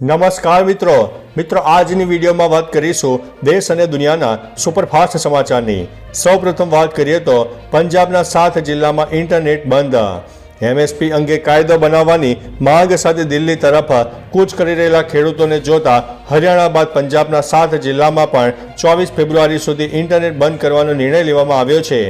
નમસ્કાર મિત્રો. મિત્રો, આજની વિડીયોમાં વાત કરીશું દેશ અને દુનિયાના સુપરફાસ્ટ સમાચારની. સૌપ્રથમ વાત કરીએ તો પંજાબના સાત જિલ્લામાં ઇન્ટરનેટ બંધ. એમએસપી અંગે કાયદો બનાવવાની માંગ સાથે દિલ્હી તરફ કૂચ કરી રહેલા ખેડૂતોને જોતા હરિયાણા બાદ પંજાબના સાત જિલ્લામાં પણ ચોવીસ ફેબ્રુઆરી સુધી ઇન્ટરનેટ બંધ કરવાનો નિર્ણય લેવામાં આવ્યો છે.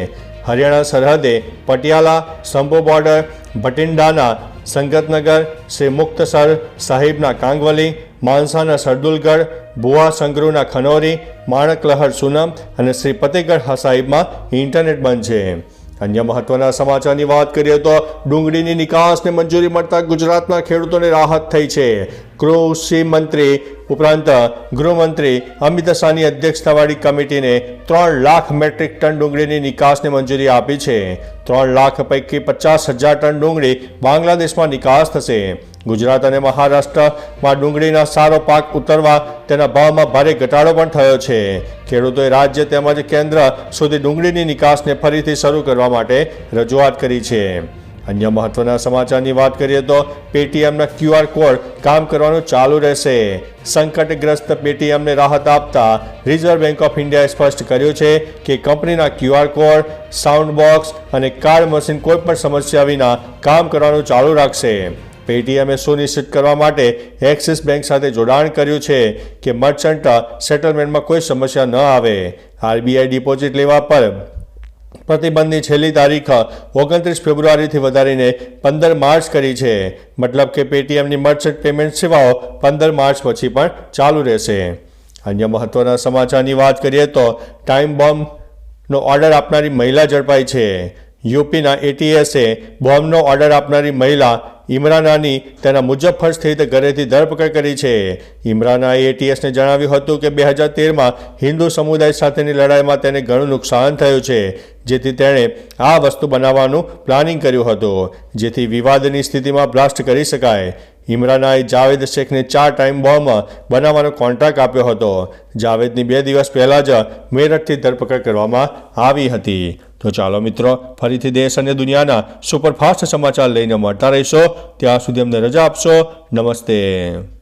હરિયાણા સરહદે પટિયાલા, સંભો બોર્ડર, ભટિંડાના સંગતનગર શ્રી મુક્તસર સાહિબના કાંગવલી, માનસાના સરદુલગઢ, ભુવા સંગરૂના ખનોરી, માણકલહર સુનમ અને શ્રી ફતેગઢ સાહિબમાં ઇન્ટરનેટ બંધ છે. અન્ય મહત્વના સમાચારની વાત કરીએ તો ડુંગળીની નિકાસને મંજૂરી મળતા ગુજરાતના ખેડૂતોને રાહત થઈ છે. કૃષિ મંત્રી ઉપરાંત ગૃહમંત્રી અમિત શાહની અધ્યક્ષતાવાળી કમિટીને ત્રણ લાખ મેટ્રિક ટન ડુંગળીની નિકાસને મંજૂરી આપી છે. ત્રણ લાખ પૈકી પચાસ હજાર ટન ડુંગળી બાંગ્લાદેશમાં નિકાસ થશે. ગુજરાત અને મહારાષ્ટ્રમાં ડુંગળીના સારો પાક ઉતરવા તેના ભાવમાં ભારે ઘટાડો પણ થયો છે. ખેડૂતોએ રાજ્ય તેમજ કેન્દ્ર સુધી ડુંગળીની નિકાસને ફરીથી શરૂ કરવા માટે રજૂઆત કરી છે. અન્ય મહત્વના સમાચારની વાત કરીએ તો પેટીએમના ક્યુઆર કોડ કામ કરવાનું ચાલુ રહેશે. સંકટગ્રસ્ત પેટીએમને રાહત આપતા રિઝર્વ બેંક ઓફ ઇન્ડિયાએ સ્પષ્ટ કર્યું છે કે કંપનીના ક્યુઆર કોડ, સાઉન્ડ બોક્સ અને કાર્ડ મશીન કોઈપણ સમસ્યા વિના કામ કરવાનું ચાલુ રાખશે. પેટીએમે સુનિશ્ચિત કરવા માટે એક્સિસ બેંક સાથે જોડાણ કર્યું છે કે મર્ચન્ટ સેટલમેન્ટમાં કોઈ સમસ્યા ન આવે. આરબીઆઈ ડિપોઝિટ લેવા પર પ્રતિબંધની છેલ્લી તારીખ ઓગણત્રીસ ફેબ્રુઆરીથી વધારીને પંદર માર્ચ કરી છે. મતલબ કે પેટીએમની મર્ચન્ટ પેમેન્ટ સેવાઓ પંદર માર્ચ પછી પણ ચાલુ રહેશે. અન્ય મહત્વના સમાચારની વાત કરીએ તો ટાઈમ બોમ્બનો ઓર્ડર આપનારી મહિલા ઝડપાઈ છે. યુપીના એટીએસે બોમ્બનો ઓર્ડર આપનારી મહિલા ઇમરાનાની તેના મુજફ્ફર સ્થિત ઘરેથી ધરપકડ કરી છે. ઇમરાનાએ એટીએસને જણાવ્યું હતું કે બે હજાર તેરમાં હિન્દુ સમુદાય સાથેની લડાઈમાં તેને ઘણું નુકસાન થયું છે, જેથી તેણે આ વસ્તુ બનાવવાનું પ્લાનિંગ કર્યું હતું, જેથી વિવાદની સ્થિતિમાં બ્લાસ્ટ કરી શકાય. ઇમરાનાએ જાવેદ શેખને ચાર ટાઈમ બોમ્બ બનાવવાનો કોન્ટ્રાક્ટ આપ્યો હતો. જાવેદની બે દિવસ પહેલાં જ મેરઠથી ધરપકડ કરવામાં આવી હતી. તો ચાલો મિત્રો, ફરીથી દેશ અને દુનિયાના સુપરફાસ્ટ સમાચાર લઈને મળતા રહીશો. ત્યાં સુધી અમને રજા આપશો. નમસ્તે.